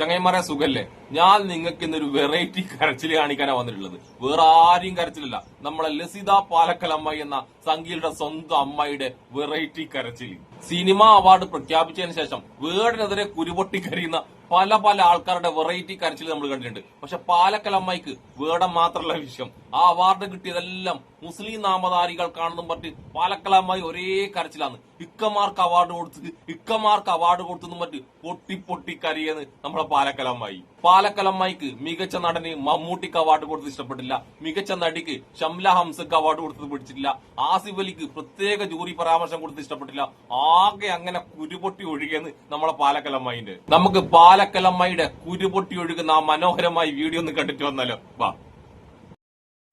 ചങ്ങൈമാരെ സുഖല്ലേ? ഞാൻ നിങ്ങൾക്ക് ഇന്നൊരു വെറൈറ്റി കരച്ചിൽ കാണിക്കാനാണ് വന്നിട്ടുള്ളത്. വേറെ ആരെയും കരച്ചിലല്ല. നമ്മളെ ലസിത പാലക്കലമ്മ എന്ന സംഗീതയുടെ സ്വന്തം അമ്മയുടെ വെറൈറ്റി കരച്ചിൽ സിനിമ അവാർഡ് പ്രഖ്യാപിച്ചതിന് ശേഷം വേടിനെതിരെ കുരുപൊട്ടി കരയുന്ന പല പല ആൾക്കാരുടെ വെറൈറ്റി കരച്ചിൽ നമ്മൾ കണ്ടിട്ടുണ്ട്. പക്ഷെ പാലക്കലമ്മയ്ക്ക് വേടം മാത്രമല്ല വിഷയം. ആ അവാർഡ് കിട്ടിയതെല്ലാം മുസ്ലിം നാമധാരികൾ നാമധാരികൾക്കാണെന്നും പറഞ്ഞ് പാലക്കലമ്മായി ഒരേ കരച്ചിലാണ് ഇക്കമാർക്ക് അവാർഡ് കൊടുത്ത് ഇക്കമാർക്ക് അവാർഡ് കൊടുത്തെന്നും പറഞ്ഞ് പൊട്ടി പൊട്ടി കരയെന്ന് നമ്മളെ പാലക്കലമ്മായി പാലക്കലമ്മായിക്ക് മികച്ച നടന് മമ്മൂട്ടിക്ക് അവാർഡ് കൊടുത്തത് ഇഷ്ടപ്പെട്ടില്ല. മികച്ച നടിക്ക് ഷംല ഹംസക്ക് അവാർഡ് കൊടുത്തത് പിടിച്ചിട്ടില്ല. ആസിഫ് അലിക്ക് പ്രത്യേക ജൂറി പരാമർശം കൊടുത്തത് ഇഷ്ടപ്പെട്ടില്ല. ആകെ അങ്ങനെ കുരുപൊട്ടി ഒഴുകിയെന്ന് നമ്മളെ പാലക്കലമ്മയിന്റെ നമുക്ക് പാലക്കലമ്മയുടെ കുരുപൊട്ടി ഒഴുകുന്ന ആ മനോഹരമായ വീഡിയോ ഒന്ന് കണ്ടിട്ട് വന്നാലോ? വാ.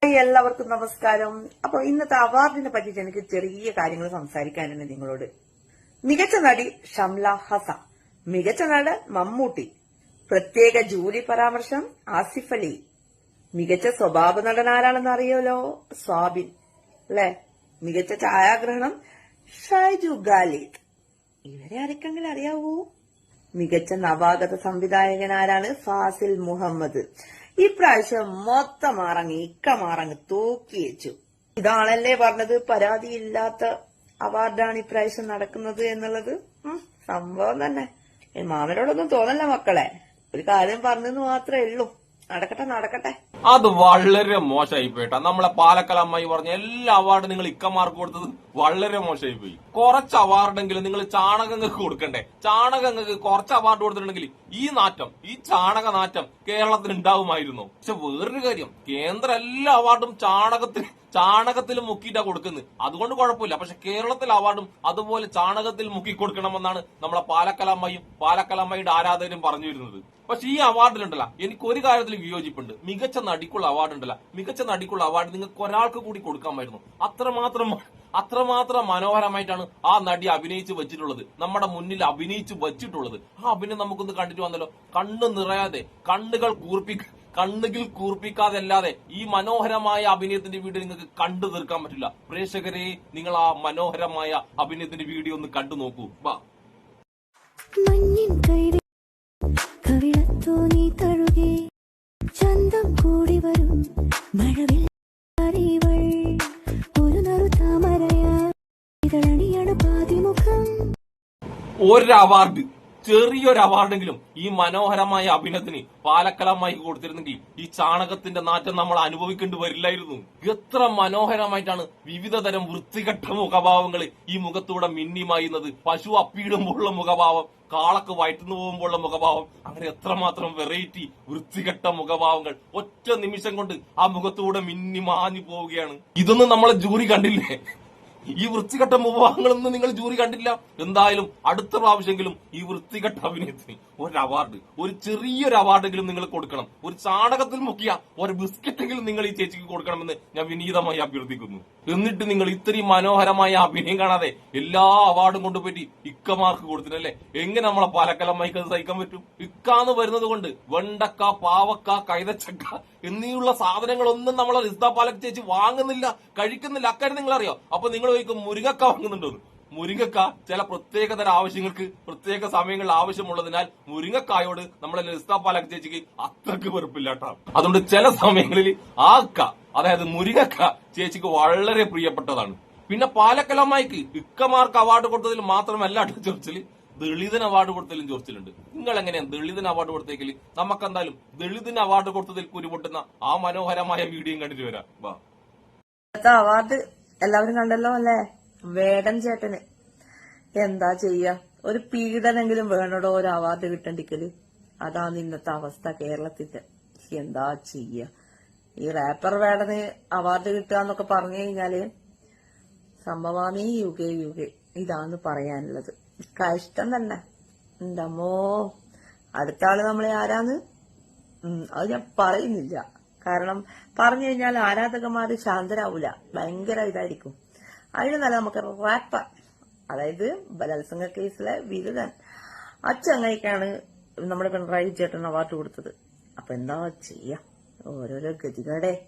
എല്ലാവർക്കും നമസ്കാരം. അപ്പൊ ഇന്നത്തെ അവാർഡിനെ പറ്റിയിട്ട് എനിക്ക് ചെറിയ കാര്യങ്ങൾ സംസാരിക്കാനുണ്ട് നിങ്ങളോട്. മികച്ച നടി ഷംല ഹസ മികച്ച നടൻ മമ്മൂട്ടി പ്രത്യേക ജൂലി പരാമർശം ആസിഫ് അലി. മികച്ച സ്വഭാവ നടൻ ആരാണെന്ന് അറിയാലോ? സ്വാബിൻ. അല്ലെ? മികച്ച ഛായാഗ്രഹണം ഷൈജു ഗാലിദ് ഇവരെ ആർക്കെങ്കിലും അറിയാവൂ? മികച്ച നവാഗത സംവിധായകൻ ആരാണ്? ഫാസിൽ മുഹമ്മദ്. ഇപ്രാവശ്യം മൊത്തം മാറങ്ങി ഇക്ക മാറങ്ങ് തൂക്കി വെച്ചു. ഇതാണല്ലേ പറഞ്ഞത്? പരാതിയില്ലാത്ത അവാർഡാണ് ഇപ്രാവശ്യം നടക്കുന്നത് എന്നുള്ളത്? സംഭവം തന്നെ. മാമനോടൊന്നും തോന്നല്ല മക്കളെ. ഒരു കാര്യം പറഞ്ഞെന്ന് മാത്രമേ ഉള്ളൂ. നടക്കട്ടെ നടക്കട്ടെ. അത് വളരെ മോശമായി പോയിട്ടാ. നമ്മളെ പാലക്കൽ അമ്മായി പറഞ്ഞ എല്ലാ അവാർഡും നിങ്ങൾ ഇക്കമാർക്ക് കൊടുത്തത് വളരെ മോശമായി പോയി. കുറച്ച് അവാർഡെങ്കിലും നിങ്ങൾ ചാണകങ്ങൾക്ക് കൊടുക്കണ്ടേ? ചാണകങ്ങൾക്ക് കുറച്ച് അവാർഡ് കൊടുത്തിട്ടുണ്ടെങ്കിൽ ഈ നാറ്റം ഈ ചാണക നാറ്റം കേരളത്തിൽ ഉണ്ടാവുമായിരുന്നു. പക്ഷെ വേറൊരു കാര്യം കേന്ദ്ര എല്ലാ അവാർഡും ചാണകത്തിന് ചാണകത്തിൽ മുക്കിയിട്ടാ കൊടുക്കുന്നത്. അതുകൊണ്ട് കുഴപ്പമില്ല. പക്ഷെ കേരളത്തിൽ അവാർഡും അതുപോലെ ചാണകത്തിൽ മുക്കി കൊടുക്കണമെന്നാണ് നമ്മളെ പാലക്കലമ്മയും പാലക്കലമ്മയുടെ ആരാധകരും പറഞ്ഞു വരുന്നത്. പക്ഷെ ഈ അവാർഡിലുണ്ടല്ല. എനിക്ക് ഒരു കാര്യത്തിൽ വിയോജിപ്പുണ്ട്. മികച്ച നടിക്കുള്ള അവാർഡ് ഉണ്ടല്ല മികച്ച നടിക്കുള്ള അവാർഡ് നിങ്ങൾക്ക് ഒരാൾക്ക് കൂടി കൊടുക്കാമായിരുന്നു. അത്രമാത്രം അത്രമാത്രം മനോഹരമായിട്ടാണ് ആ നടി അഭിനയിച്ച് വെച്ചിട്ടുള്ളത്. നമ്മുടെ മുന്നിൽ അഭിനയിച്ച് വെച്ചിട്ടുള്ളത്. ആ അഭിനയം നമുക്കൊന്ന് കണ്ടിട്ട് വന്നല്ലോ കണ്ണ് നിറയാതെ കണ്ണുകൾ കൂർപ്പി കണ്ണുകിൽ കൂർപ്പിക്കാതെ അല്ലാതെ ഈ മനോഹരമായ അഭിനയത്തിന്റെ വീഡിയോ നിങ്ങൾക്ക് കണ്ടു തീർക്കാൻ പറ്റില്ല. പ്രേക്ഷകരെ നിങ്ങൾ ആ മനോഹരമായ അഭിനയത്തിന്റെ വീഡിയോ ഒന്ന് കണ്ടു നോക്കൂ. വാ. കവിളത്തു നീ തഴുകി ചന്തം കൂടി വരും മഴവിൽ അറിവൾ. ഒരു നറു താമരയാ ഇതളണിയാണ് പാതിമുഖം. ഒരു അവാർഡ് ചെറിയൊരു അവാർഡെങ്കിലും ഈ മനോഹരമായ അഭിനയത്തിന് പാലക്കലമായി കൊടുത്തിരുന്നെങ്കിൽ ഈ ചാണകത്തിന്റെ നാറ്റം നമ്മൾ അനുഭവിക്കേണ്ടി വരില്ലായിരുന്നു. എത്ര മനോഹരമായിട്ടാണ് വിവിധ തരം വൃത്തികെട്ട മുഖഭാവങ്ങൾ ഈ മുഖത്തൂടെ മിന്നിമായുന്നത് പശു അപ്പിയിടുമ്പോഴുള്ള മുഖഭാവം കാളക്ക് വയറ്റുന്നു പോകുമ്പോഴുള്ള മുഖഭാവം അങ്ങനെ എത്രമാത്രം വെറൈറ്റി വൃത്തികെട്ട മുഖഭാവങ്ങൾ. ഒറ്റ നിമിഷം കൊണ്ട് ആ മുഖത്തൂടെ മിന്നി മാഞ്ഞു പോവുകയാണ്. ഇതൊന്നും നമ്മളെ ജൂറി കണ്ടില്ലേ? ഈ വൃത്തികെട്ട മുഖഭാവങ്ങളൊന്നും നിങ്ങൾ ജൂറി കണ്ടില്ല. എന്തായാലും അടുത്ത പ്രാവശ്യമെങ്കിലും ഈ വൃത്തികെട്ട അഭിനയത്തിന് ഒരു അവാർഡ് ഒരു ചെറിയൊരു അവാർഡെങ്കിലും നിങ്ങൾ കൊടുക്കണം. ഒരു ചാണകത്തിൽ മുക്കിയ ഒരു ബിസ്ക്കറ്റെങ്കിലും നിങ്ങൾ ഈ ചേച്ചിക്ക് കൊടുക്കണമെന്ന് ഞാൻ വിനീതമായി അഭ്യർത്ഥിക്കുന്നു. എന്നിട്ട് നിങ്ങൾ ഇത്രയും മനോഹരമായ അഭിനയം കാണാതെ എല്ലാ അവാർഡും കൊണ്ടുപോയി ഇക്കമാർക്ക് കൊടുത്തിട്ടല്ലേ? എങ്ങനെ നമ്മളെ പാലക്കലമ്മയ്ക്ക് സഹിക്കാൻ പറ്റും? ഇക്കാന്ന് വരുന്നത് കൊണ്ട് വെണ്ടക്ക പാവക്ക കൈതച്ചക്ക എന്നീയുള്ള സാധനങ്ങളൊന്നും നമ്മൾ റിസ്ത പാലക് ചേച്ചി വാങ്ങുന്നില്ല കഴിക്കുന്നില്ല. അക്കാര്യം നിങ്ങൾ അറിയോ അപ്പൊ നിങ്ങൾ ചോദിക്കും മുരിങ്ങക്ക വാങ്ങുന്നുണ്ടോ മുരിങ്ങക്ക ചില പ്രത്യേകതര ആവശ്യങ്ങൾക്ക് പ്രത്യേക സമയങ്ങളിൽ ആവശ്യമുള്ളതിനാൽ മുരിങ്ങക്കായോട് നമ്മളെ റിസ്താ പാലക് ചേച്ചിക്ക് അത്രയ്ക്ക് വെറുപ്പില്ല കേട്ടോ അതുകൊണ്ട് ചില സമയങ്ങളിൽ ആ അതായത് മുരിങ്ങക്ക ചേച്ചിക്ക് വളരെ പ്രിയപ്പെട്ടതാണ്. പിന്നെ പാലക്കലമായിക്ക് ഇക്കമാർക്ക് അവാർഡ് കൊടുത്തതിൽ മാത്രമല്ല ചൊറിച്ചിൽ. ദളിതൻ അവാർഡ് കൊടുത്തതിലും ചൊറിച്ചിലുണ്ട് നിങ്ങൾ എങ്ങനെയാണ് ദളിതൻ അവാർഡ് കൊടുത്തേക്കിൽ നമുക്ക് എന്തായാലും ദളിതൻ അവാർഡ് കൊടുത്തതിൽ കുരുപൊട്ടുന്ന ആ മനോഹരമായ വീഡിയോയും കണ്ടിട്ട് വരാം. വാ. അവാർഡ് എല്ലാവരും കണ്ടല്ലോ അല്ലേ? വേടൻ ചേട്ടന്. എന്താ ചെയ്യാ? ഒരു പീഡനെങ്കിലും വേണടോ ഒരു അവാർഡ് കിട്ടണ്ടിക്കൽ? അതാണ് ഇന്നത്തെ അവസ്ഥ കേരളത്തിന്റെ. എന്താ ചെയ്യ? ഈ റാപ്പർ വേടന് അവാർഡ് കിട്ടുക എന്നൊക്കെ പറഞ്ഞു കഴിഞ്ഞാൽ സംഭവാമീ യുഗേ യുഗേ. ഇതാന്ന് പറയാനുള്ളത്. കഷ്ടം തന്നെ. എന്തമ്മോ അടുത്ത ആൾ നമ്മളെ ആരാന്ന്? അത് ഞാൻ പറയുന്നില്ല. കാരണം പറഞ്ഞു കഴിഞ്ഞാൽ ആരാധകന്മാര് ശാന്തരാവൂല. ഭയങ്കര ഇതായിരിക്കും. അതിന് നല്ല നമുക്ക് റാപ്പർ അതായത് ബലാത്സംഗ കേസിലെ വിരുദൻ അച്ചങ്ങയ്ക്കാണ് നമ്മുടെ പിണറായി ചേട്ടൻ അവാർഡ് കൊടുത്തത്. അപ്പൊ എന്താ ചെയ്യാ? ഓരോരോ ഗതികടെ.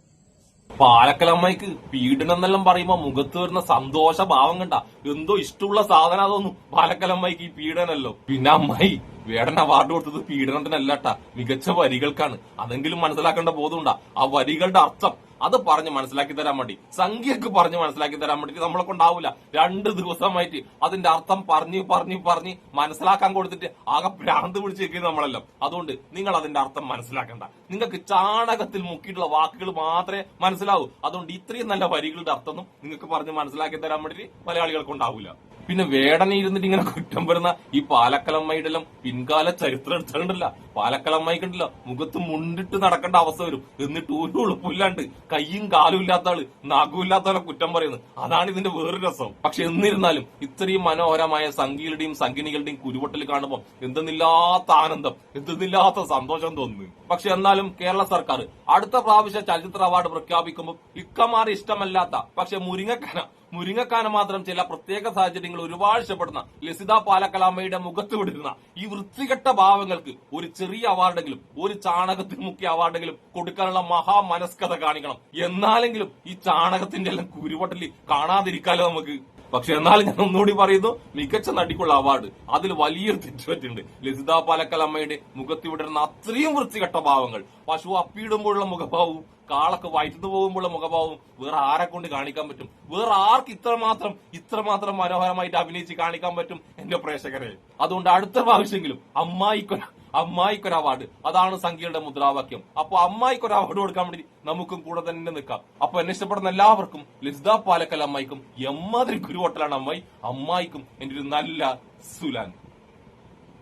പാലക്കലമ്മയ്ക്ക് പീഡനം എന്നെല്ലാം പറയുമ്പോ മുഖത്ത് വരുന്ന സന്തോഷ ഭാവം കണ്ട. എന്തോ ഇഷ്ടമുള്ള സാധനം അതൊന്നും പാലക്കലമ്മയ്ക്ക് ഈ പീഡനല്ലോ. പിന്നെ അമ്മായി വേടൻ അവാർഡ് കൊടുത്തത് പീഡനത്തിനല്ലട്ടാ മികച്ച വരികൾക്കാണ്. അതെങ്കിലും മനസ്സിലാക്കേണ്ട ബോധമുണ്ടാ. ആ വരികളുടെ അർത്ഥം അത് പറഞ്ഞ് മനസ്സിലാക്കി തരാൻ വേണ്ടി. സംഖ്യക്ക് പറഞ്ഞ് മനസ്സിലാക്കി തരാൻ വേണ്ടിട്ട് നമ്മളെ കൊണ്ടാവൂല. രണ്ട് ദിവസമായിട്ട് അതിന്റെ അർത്ഥം പറഞ്ഞ് പറഞ്ഞ് പറഞ്ഞ് മനസ്സിലാക്കാൻ കൊടുത്തിട്ട് ആകെ ഭ്രാന്ത് പിടിച്ചേക്കുന്നത് നമ്മളെല്ലാം. അതുകൊണ്ട് നിങ്ങൾ അതിന്റെ അർത്ഥം മനസ്സിലാക്കണ്ട. നിങ്ങൾക്ക് ചാണകത്തിൽ മുക്കിയിട്ടുള്ള വാക്കുകൾ മാത്രമേ മനസ്സിലാവൂ. അതുകൊണ്ട് ഇത്രയും നല്ല വരികളുടെ അർത്ഥമൊന്നും നിങ്ങൾക്ക് പറഞ്ഞ് മനസ്സിലാക്കി തരാൻ വേണ്ടിട്ട് മലയാളികൾക്ക് ഉണ്ടാവൂല. പിന്നെ വേടനെ ഇരുന്നിട്ട് ഇങ്ങനെ കുറ്റം വരുന്ന ഈ പാലക്കലമ്മയുടെ എല്ലാം പിൻകാല ചരിത്രം എടുത്തിട്ടുണ്ടല്ല. പാലക്കലമ്മയ്ക്കുണ്ടല്ലോ. മുഖത്ത് മുണ്ടിട്ട് നടക്കേണ്ട അവസ്ഥ വരും. എന്നിട്ട് ഒരു ഉളുപ്പില്ലാണ്ട് കൈയും കാലും ഇല്ലാത്ത ആൾ നാഗും ഇല്ലാത്തവരെ കുറ്റം പറയുന്നത്. അതാണ് ഇതിന്റെ വേറെ രസം. പക്ഷെ എന്നിരുന്നാലും ഇത്രയും മനോഹരമായ സംഗീകളുടെയും സംഗിനികളുടെയും കുരുവട്ടൽ കാണുമ്പോൾ എന്തെന്നില്ലാത്ത ആനന്ദം എന്തെന്നില്ലാത്ത സന്തോഷം തോന്നുന്നു. പക്ഷെ എന്നാലും കേരള സർക്കാർ അടുത്ത പ്രാവശ്യം ചലച്ചിത്ര അവാർഡ് പ്രഖ്യാപിക്കുമ്പോൾ ഇക്കമാർ ഇഷ്ടമല്ലാത്ത പക്ഷെ മുരിങ്ങക്കന മുരിങ്ങക്കാന മാത്രം ചില പ്രത്യേക സാഹചര്യങ്ങൾ ഒരുപാട് ഇഷ്ടപ്പെടുന്ന ലസിത പാലക്കലാമ്മയുടെ മുഖത്ത് വിടുന്ന ഈ വൃത്തികെട്ട ഭാവങ്ങൾക്ക് ഒരു ചെറിയ അവാർഡെങ്കിലും ഒരു ചാണകത്തിൽ മുക്കിയ അവാർഡെങ്കിലും കൊടുക്കാനുള്ള മഹാമനസ്കത കാണിക്കണം. എന്നാലെങ്കിലും ഈ ചാണകത്തിന്റെ എല്ലാം കുരുവട്ടലി കാണാതിരിക്കാലോ നമുക്ക്? പക്ഷെ എന്നാലും ഞാൻ ഒന്നുകൂടി പറയുന്നു മികച്ച നടിക്കുള്ള അവാർഡ് അതിൽ വലിയൊരു തെറ്റുപറ്റുണ്ട് ലസിത പാലക്കലമ്മയുടെ മുഖത്ത് വിടരുന്ന അത്രയും വൃത്തികെട്ട ഭാവങ്ങൾ. പശു അപ്പിയിടുമ്പോഴുള്ള മുഖഭാവവും കാളൊക്കെ വയറ്റുന്നു പോകുമ്പോഴുള്ള മുഖഭാവവും വേറെ ആരെ കൊണ്ട് കാണിക്കാൻ പറ്റും? വേറെ ആർക്ക് ഇത്രമാത്രം ഇത്രമാത്രം മനോഹരമായിട്ട് അഭിനയിച്ച് കാണിക്കാൻ പറ്റും എന്റെ പ്രേക്ഷകരെ? അതുകൊണ്ട് അടുത്ത പ്രാവശ്യമെങ്കിലും അമ്മായിക്കൊര അമ്മായിക്കൊരു അവാർഡ് അതാണ് സംഖ്യയുടെ മുദ്രാവാക്യം. അപ്പൊ അമ്മായിക്കൊരു അവാർഡ് കൊടുക്കാൻ വേണ്ടി നമുക്കും കൂടെ തന്നെ നിൽക്കാം. അപ്പൊ എന്നെ ഇഷ്ടപ്പെടുന്ന എല്ലാവർക്കും ലിസ്ദ പാലക്കൽ അമ്മായിക്കും എമ്മാതിരി ഗുരുവോട്ടലാണ് അമ്മായി അമ്മായിക്കും എന്റെ ഒരു നല്ല സുലാൻ.